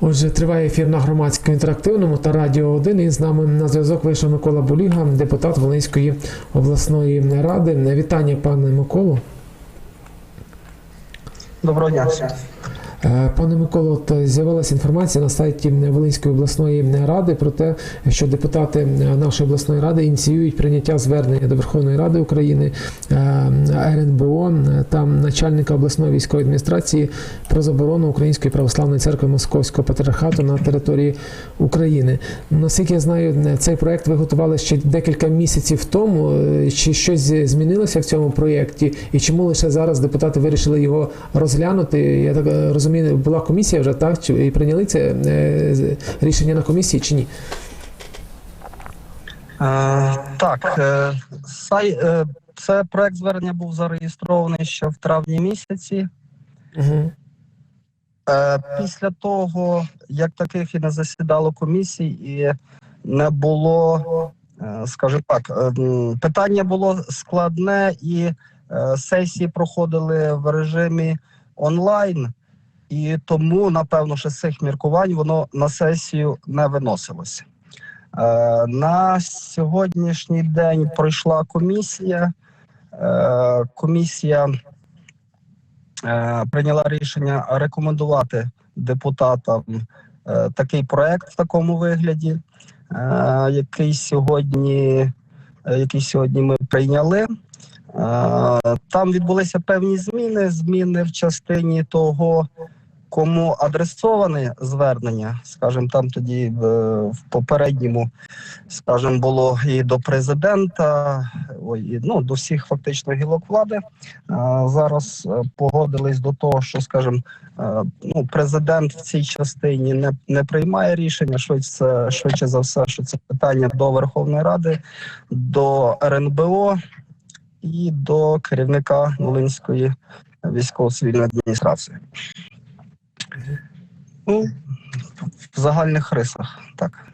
Отже, триває ефір на громадському інтерактивному та радіо 1. І з нами на зв'язок вийшов Микола Боліга, депутат Волинської обласної ради. Вітання, пане Миколу. Доброго дня. Е, Пане Миколо, з'явилася інформація на сайті Волинської обласної ради про те, що депутати нашої обласної ради ініціюють прийняття звернення до Верховної Ради України, е, РНБО та начальника обласної військової адміністрації про заборону Української православної церкви Московського патріархату на території України. Наскільки я знаю, цей проект ви готували ще декілька місяців тому. Е, Чи щось змінилося в цьому проєкті, і чому лише зараз депутати вирішили його розглянути? Я так е, розумію, була комісія вже так Чи- і прийняли це е, рішення на комісії чи ні? Е, так, е, сай, е, це проект звернення був зареєстрований ще в травні місяці. Угу. Е, після того, як таких і не засідало комісій, і не було, е, скажімо так, е, питання було складне, і е, сесії проходили в режимі онлайн, і тому, напевно, що з цих міркувань воно на сесію не виносилося. Е, На сьогоднішній день пройшла комісія. Е, Комісія е, прийняла рішення рекомендувати депутатам е, такий проект в такому вигляді, е, який сьогодні, е, який сьогодні ми прийняли. Е, Там відбулися певні зміни, зміни в частині того, кому адресоване звернення. Скажімо, там тоді в, в попередньому, скажімо, було і до президента, і, ну, до всіх фактично гілок влади. А, Зараз е, погодились до того, що, скажімо, е, ну, президент в цій частині не, не приймає рішення. Швидше, швидше за все, що це питання до Верховної Ради, до РНБО і до керівника Волинської військово-цивільної адміністрації. Ну, в загальних рисах, так.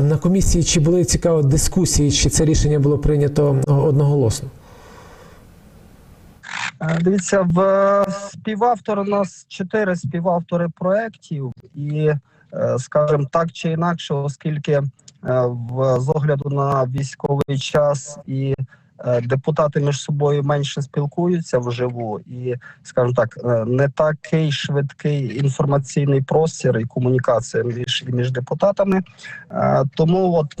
На комісії чи були цікаві дискусії, чи це рішення було прийнято одноголосно? Е, Дивіться, в співавтор у нас чотири співавтори проєктів, і, е, скажімо так чи інакше, оскільки е, в з огляду на військовий час і е, депутати між собою менше спілкуються вживу, і, скажімо так, е, не такий швидкий інформаційний простір і комунікація між, між депутатами. Е, Тому, от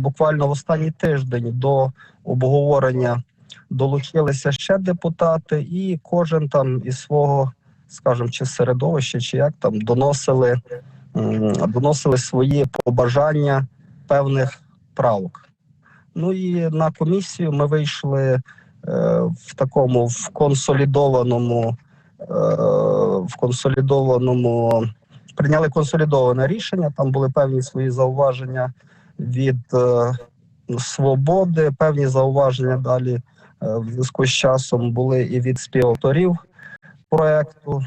буквально в останній тиждень до обговорення долучилися ще депутати, і кожен там із свого, скажімо, чи середовища, чи як там доносили, доносили свої побажання певних правок. Ну і на комісію ми вийшли е, в такому в консолідованому, е, в консолідованому, прийняли консолідоване рішення. Там були певні свої зауваження від е, свободи, певні зауваження далі в зв'язку з часом були і від співавторів проекту.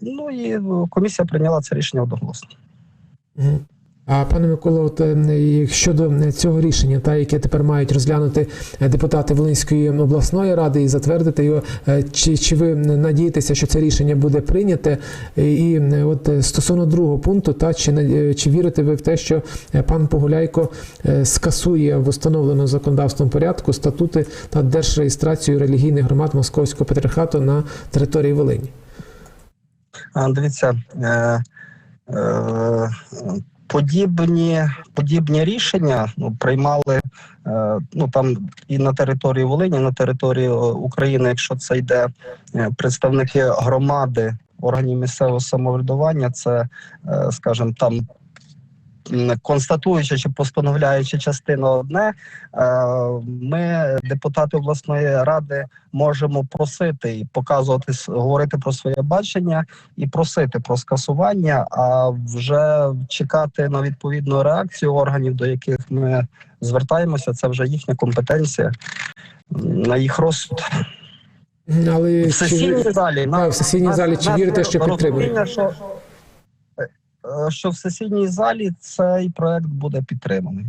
Ну і комісія прийняла це рішення одноголосно. А пане Миколо, от е, щодо цього рішення, та яке тепер мають розглянути е, депутати Волинської обласної ради і затвердити його, е, чи, чи ви надієтеся, що це рішення буде прийняте? І, е, от е, стосовно другого пункту, та чи е, чи вірите ви в те, що е, пан Погуляйко е, скасує в установленому законодавством порядку статути та держреєстрацію релігійних громад Московського патріархату на території Волині? Дивіться, е, е, подібні, подібні рішення ну, приймали е, ну, там і на території Волині, і на території е, України, якщо це йде е, представники громади, органів місцевого самоврядування, це, е, скажімо, там. М, Констатуюча чи постановляюча частина одне, е, ми, депутати обласної ради, можемо просити і показувати говорити про своє бачення і просити про скасування, а вже чекати на відповідну реакцію органів, до яких ми звертаємося, це вже їхня компетенція на їх розсуд. Але В сесійній ви- залі Так, в сесійній залі чи вірите, що підтримуєте? Розуміння, що, е, в сесійній залі цей проект буде підтриманий.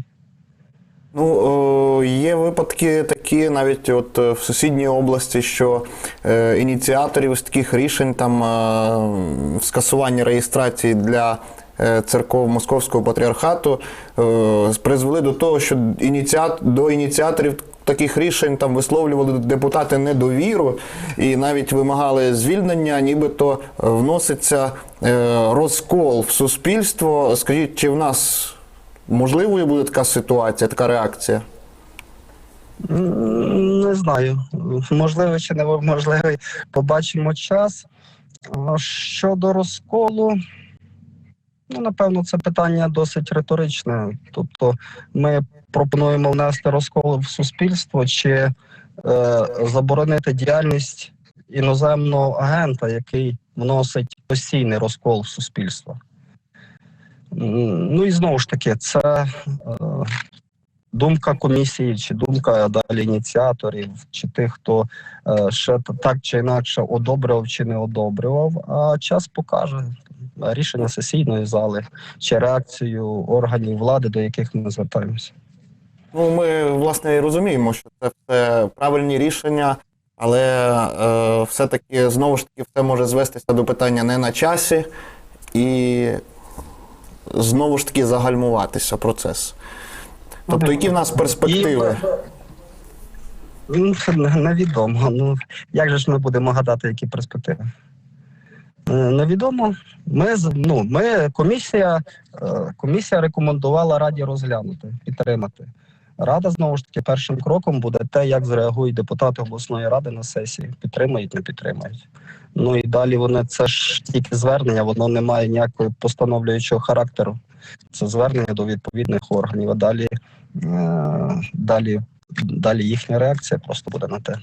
Ну, є випадки такі, навіть от е, в сусідній області, що е, ініціаторів з таких рішень там е, скасування реєстрації для е, церков Московського патріархату е, призвели до того, що ініціат, до ініціаторів таких рішень там висловлювали депутати недовіру і навіть вимагали звільнення, нібито вноситься е, розкол в суспільство. Скажіть, чи в нас можливою буде така ситуація, така реакція? Не знаю. Можливо чи неможливо, побачимо час. Щодо розколу, ну, напевно, це питання досить риторичне. Тобто, ми пропонуємо внести розкол в суспільство чи е, заборонити діяльність іноземного агента, який вносить постійний розкол в суспільство. Ну і знову ж таки, це е, думка комісії, чи думка далі ініціаторів, чи тих, хто е, ще так чи інакше одобрював чи не одобрював. А час покаже рішення сесійної зали чи реакцію органів влади, до яких ми звертаємося. Ну, ми власне і розуміємо, що це все правильні рішення, але е, все-таки знову ж таки все може звестися до питання не на часі і знову ж таки загальмуватися процес. Тобто, які в нас перспективи? Ну, Невідомо. Ну як же ж ми будемо гадати, які перспективи? Е, Невідомо. Ми ну, ми комісія, е, комісія рекомендувала раді розглянути, підтримати. Рада знову ж таки першим кроком буде те, як зреагують депутати обласної ради на сесії. Підтримають, не підтримають. Ну і далі вони це ж тільки звернення, воно не має ніякого постановлюючого характеру. Це звернення до відповідних органів. А далі, е, далі далі їхня реакція просто буде на те.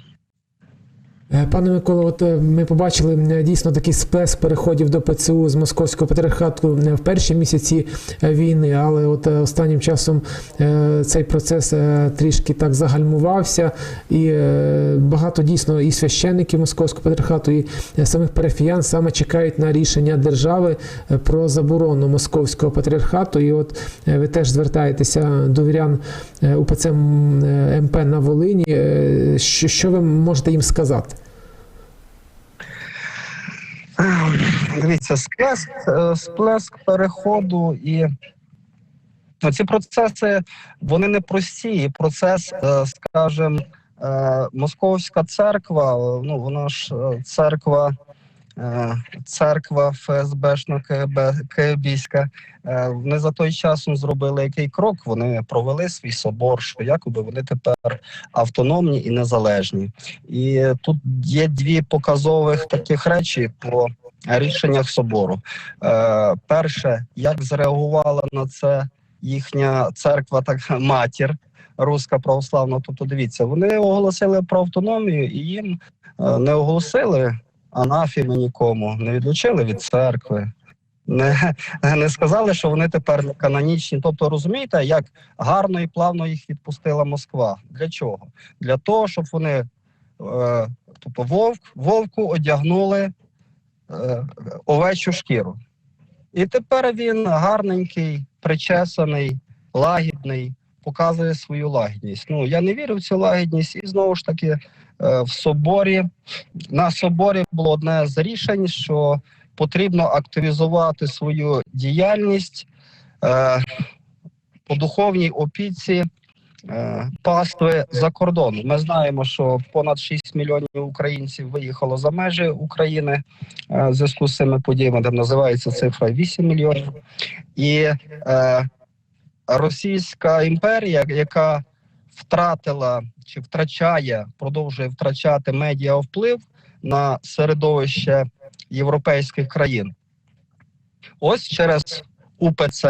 Е, Пане Миколо, от е, ми побачили е, дійсно такий сплеск переходів до ПЦУ з московського патріархату е, в перші місяці війни, але от останнім часом цей процес трішки так загальмувався, і багато дійсно і священників московського патріархату, і самих парафіян саме чекають на рішення держави про заборону московського патріархату. І от ви теж звертаєтеся до вірян УПЦ МП на Волині. Що ви можете їм сказати? Дивіться, сплеск, е, сплеск переходу і ці процеси вони не прості. Процес, е, скажімо, е, Московська церква, ну вона ж церква. Церква ФСБшна е, вони за той часом зробили який крок. Вони провели свій собор, що якоби вони тепер автономні і незалежні. І тут є дві показових таких речі по рішеннях собору. Е, перше, як зреагувала на це їхня церква, так матір Руська православна. Тобто, дивіться, вони оголосили про автономію і їм е, не оголосили анафіми нікому, не відлучили від церкви. Не, не сказали, що вони тепер не канонічні. Тобто, розумієте, як гарно і плавно їх відпустила Москва. Для чого? Для того, щоб вони, е, тобто, вовк, вовку одягнули е, овечу шкіру. І тепер він гарненький, причесаний, лагідний, показує свою лагідність. Ну я не вірю в цю лагідність, і знову ж таки е, в соборі на соборі було одне з рішень, що потрібно активізувати свою діяльність е, по духовній опіці е, пастви за кордоном. Ми знаємо, що понад 6 мільйонів українців виїхало за межі України е, в зв'язку з цими подіями, там називається цифра 8 мільйонів. І е, Російська імперія, яка втратила чи втрачає, продовжує втрачати медіа вплив на середовище європейських країн. Ось через УПЦ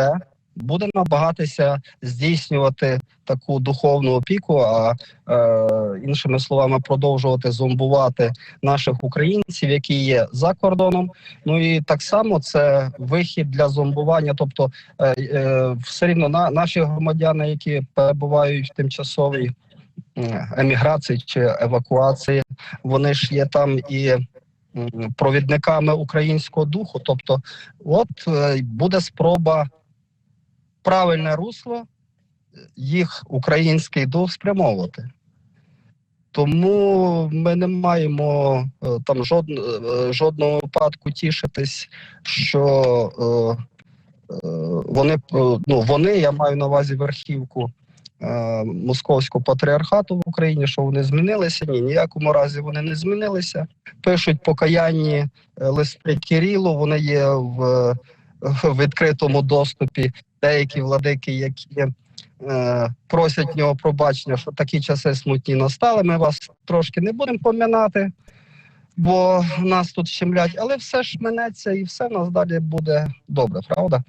буде намагатися здійснювати таку духовну опіку, а е, іншими словами, продовжувати зомбувати наших українців, які є за кордоном. Ну і так само це вихід для зомбування. Тобто, е, е, все рівно на наші громадяни, які перебувають в тимчасовій еміграції чи евакуації, вони ж є там і провідниками українського духу. Тобто, от е, буде спроба правильне русло їх український дух спрямовувати. Тому ми не маємо е, там жодн, е, жодного випадку тішитись, що е, е, вони е, ну вони, я маю на увазі верхівку е, московського патріархату в Україні, що вони змінилися. Ні, ніякому разі вони не змінилися. Пишуть покаянні е, листи Кирилу, вони є в, е, в відкритому доступі. Деякі владики, які е, просять нього пробачення, що такі часи смутні настали. Ми вас трошки не будемо поминати, бо нас тут щемлять, але все ж минеться і все нас далі буде добре, правда?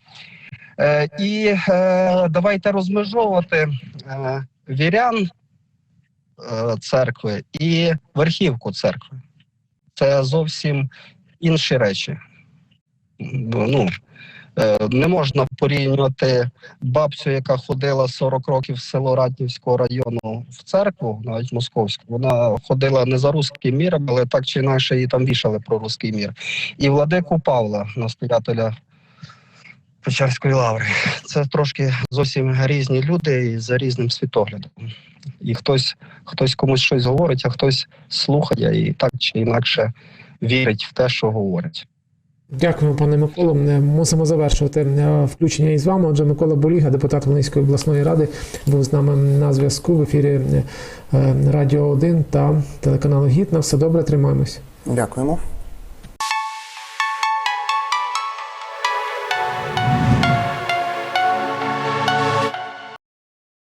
Е, і е, давайте розмежовувати е, вірян е, церкви і верхівку церкви. Це зовсім інші речі. Ну, не можна порівнювати бабцю, яка ходила 40 років в село Ратнівського району в церкву, навіть московську. Вона ходила не за руським міром, але так чи інакше її там вішали про руський мір. І владику Павла, настоятеля Печерської лаври. Це трошки зовсім різні люди і за різним світоглядом. І хтось, хтось комусь щось говорить, а хтось слухає і так чи інакше вірить в те, що говорять. Дякуємо, пане Миколо. Ми Мусимо завершувати е, включення із вами. Отже, Микола Боліга, депутат Волинської обласної ради, був з нами на зв'язку в ефірі е, Радіо 1 та телеканалу Гіт. На все добре, тримаємось. Дякуємо.